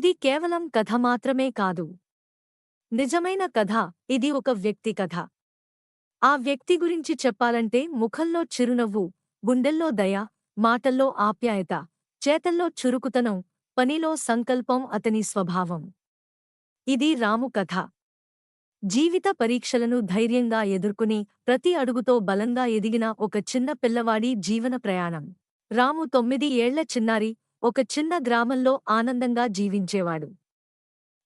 ఇది కేవలం కథ మాత్రమే కాదు. నిజమైన కథ ఇది ఒక వ్యక్తి కథ. ఆ వ్యక్తి గురించి చెప్పాలంటే ముఖంలో చిరునవ్వు గుండెల్లో దయ మాటల్లో ఆప్యాయత చేతల్లో చురుకుతనం పనిలో సంకల్పం అతని స్వభావం. ఇది రాము కథ. జీవిత పరీక్షలను ధైర్యంగా ఎదుర్కొని ప్రతి అడుగుతో బలంగా ఎదిగిన ఒక చిన్న పిల్లవాడి జీవన ప్రయాణం. రాము తొమ్మిది ఏళ్ళ చిన్నారి ఒక చిన్న గ్రామంలో ఆనందంగా జీవించేవాడు.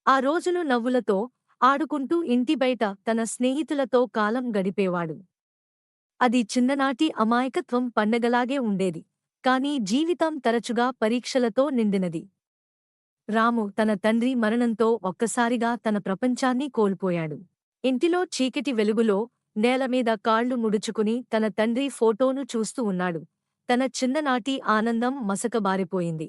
ఆ రోజులు నవ్వులతో ఆడుకుంటూ ఇంటి బయట తన స్నేహితులతో కాలం గడిపేవాడు. అది చిన్ననాటి అమాయకత్వం పండగలాగే ఉండేది కాని జీవితం తరచుగా పరీక్షలతో నిండినది. రాము తన తండ్రి మరణంతో ఒక్కసారిగా తన ప్రపంచాన్ని కోల్పోయాడు. ఇంటిలో చీకటి వెలుగులో నేలమీద కాళ్ళు ముడుచుకుని తన తండ్రి ఫోటోను చూస్తూ ఉన్నాడు. తన చిన్ననాటి ఆనందం మసకబారిపోయింది.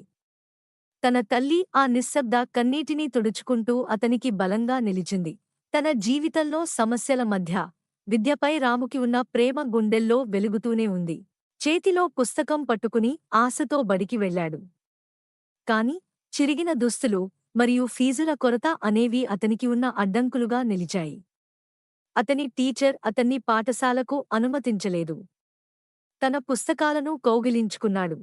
తన తల్లి ఆ నిశ్శబ్ద కన్నీటిని తుడుచుకుంటూ అతనికి బలంగా నిలిచింది. తన జీవితంలో సమస్యల మధ్య విద్యపై రాముకి ఉన్న ప్రేమ గుండెల్లో వెలుగుతూనే ఉంది. చేతిలో పుస్తకం పట్టుకుని ఆశతో బడికి వెళ్ళాడు కాని చిరిగిన దుస్తులు మరియు ఫీజుల కొరత అనేవి అతనికి ఉన్న అడ్డంకులుగా నిలిచాయి. అతని టీచర్ అతన్ని పాఠశాలకు అనుమతించలేదు. తన పుస్తకాలను కౌగిలించుకున్నాడు.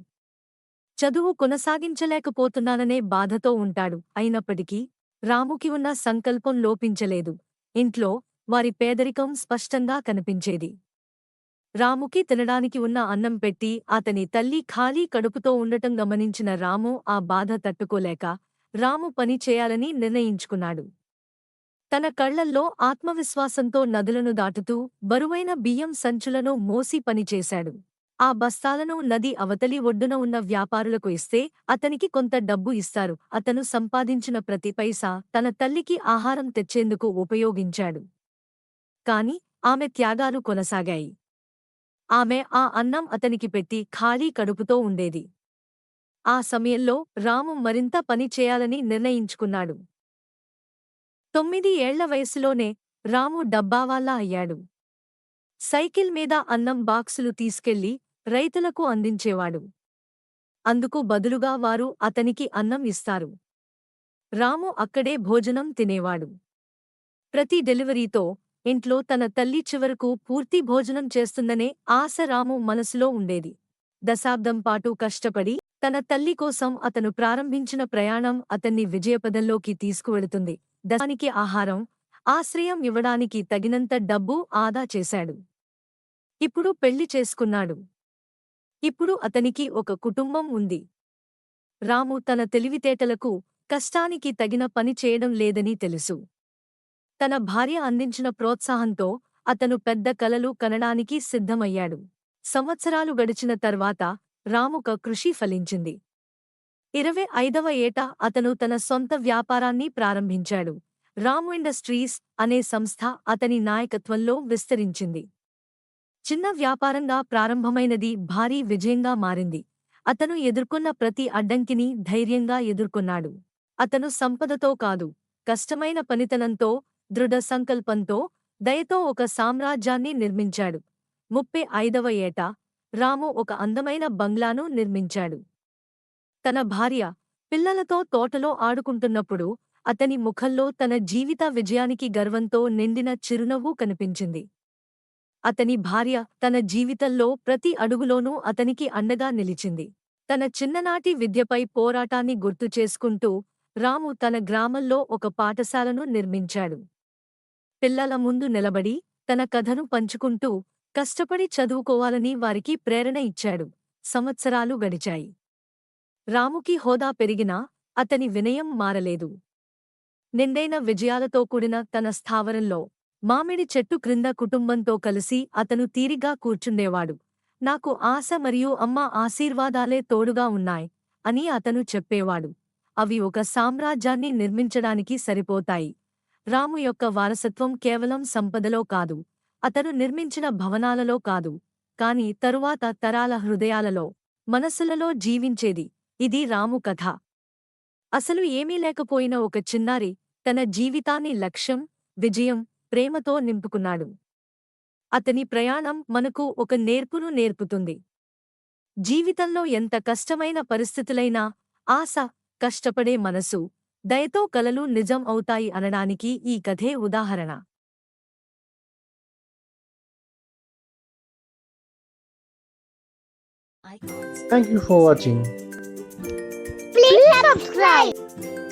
చదువు కొనసాగించలేకపోతున్నాననే బాధతో ఉంటాడు. అయినప్పటికీ రాముకి ఉన్న సంకల్పం లోపించలేదు. ఇంట్లో వారి పేదరికం స్పష్టంగా కనిపించేది. రాముకి తినడానికి ఉన్న అన్నం పెట్టి అతని తల్లి ఖాళీ కడుపుతో ఉండటం గమనించిన రాము ఆ బాధ తట్టుకోలేక రాము పని చేయాలని నిర్ణయించుకున్నాడు. తన కళ్ళల్లో ఆత్మవిశ్వాసంతో నదులను దాటుతూ బరువైన బియ్యం సంచులను మోసి పనిచేశాడు. ఆ బస్తాలను నది అవతలి ఒడ్డున ఉన్న వ్యాపారులకు ఇస్తే అతనికి కొంత డబ్బు ఇస్తారు. అతను సంపాదించిన ప్రతి పైసా తన తల్లికి ఆహారం తెచ్చేందుకు ఉపయోగించాడు. కాని ఆమె త్యాగాలు కొనసాగాయి. ఆమె ఆ అన్నం అతనికి పెట్టి ఖాళీ కడుపుతో ఉండేది. ఆ సమయంలో రాము మరింత పని చేయాలని నిర్ణయించుకున్నాడు. తొమ్మిది ఏళ్ళ వయసులోనే రాము డబ్బావాలా అయ్యాడు. సైకిల్ మీద అన్నం బాక్సులు తీసుకెళ్ళి రైతులకు అందించేవాడు. అందుకు బదులుగా వారు అతనికి అన్నం ఇస్తారు. రాము అక్కడే భోజనం తినేవాడు. ప్రతి డెలివరీతో ఇంట్లో తన తల్లి చివరకు పూర్తి భోజనం చేస్తుందనే ఆశ రాము మనసులో ఉండేది. దశాబ్దం పాటు కష్టపడి తన తల్లి కోసం అతను ప్రారంభించిన ప్రయాణం అతన్ని విజయపదంలోకి తీసుకువెళుతుంది. దశానికి ఆహారం ఆశ్రయం ఇవ్వడానికి తగినంత డబ్బు ఆదా చేశాడు. ఇప్పుడు పెళ్ళి చేసుకున్నాడు. ఇప్పుడు అతనికి ఒక కుటుంబం ఉంది. రాము తన తెలివితేటలకు కష్టానికి తగిన పని చేయడం లేదని తెలుసు. తన భార్య అందించిన ప్రోత్సాహంతో అతను పెద్ద కలలు కనడానికి సిద్ధమయ్యాడు. సంవత్సరాలు గడిచిన తర్వాత రాముక కృషి ఫలించింది. ఇరవై ఐదవ ఏట అతను తన సొంత వ్యాపారాన్ని ప్రారంభించాడు. రాము ఇండస్ట్రీస్ అనే సంస్థ అతని నాయకత్వంలో విస్తరించింది. చిన్న వ్యాపారంగా ప్రారంభమైనది భారీ విజయంగా మారింది. అతను ఎదుర్కొన్న ప్రతి అడ్డంకిని ధైర్యంగా ఎదుర్కొన్నాడు. అతను సంపదతో కాదు కష్టమైన పనితనంతో దృఢ సంకల్పంతో దయతో ఒక సామ్రాజ్యాన్ని నిర్మించాడు. ముప్పై ఐదవ ఏట రాము ఒక అందమైన బంగ్లాను నిర్మించాడు. తన భార్య పిల్లలతో తోటలో ఆడుకుంటున్నప్పుడు అతని ముఖంలో తన జీవిత విజయానికి గర్వంతో నిండిన చిరునవ్వు కనిపించింది. అతని భార్య తన జీవితంలో ప్రతి అడుగులోనూ అతనికి అండగా నిలిచింది. తన చిన్ననాటి విద్యపై పోరాటాన్ని గుర్తు చేసుకుంటూ రాము తన గ్రామంలో ఒక పాఠశాలను నిర్మించాడు. పిల్లల ముందు నిలబడి తన కథను పంచుకుంటూ కష్టపడి చదువుకోవాలని వారికి ప్రేరణ ఇచ్చాడు. సంవత్సరాలు గడిచాయి. రాముకి హోదా పెరిగినా అతని వినయం మారలేదు. నిండైన విజయాలతో కూడిన తన స్థావరంలో మామిడి చెట్టు క్రింద కుటుంబంతో కలిసి అతను తీరిగా కూర్చుండేవాడు. నాకు ఆశ మరియు అమ్మ ఆశీర్వాదాలే తోడుగా ఉన్నాయి అని అతను చెప్పేవాడు. అవి ఒక సామ్రాజ్యాన్ని నిర్మించడానికి సరిపోతాయి. రాము యొక్క వారసత్వం కేవలం సంపదలో కాదు అతను నిర్మించిన భవనాలలో కాదు కాని తరువాత తరాల హృదయాలలో మనసులలో జీవించేది. ఇది రాము కథ. అసలు ఏమీ లేకపోయిన ఒక చిన్నారి తన జీవితాన్ని లక్ష్యం విజయం ప్రేమతో నింపుకున్నాడు. అతని ప్రయాణం మనకు ఒక నేర్పును నేర్పుతుంది. జీవితంలో ఎంత కష్టమైన పరిస్థితులైనా ఆశ కష్టపడే మనసు దయతో కలలు నిజం అవుతాయి అనడానికి ఈ కథే ఉదాహరణ. Thank you for watching. Subscribe!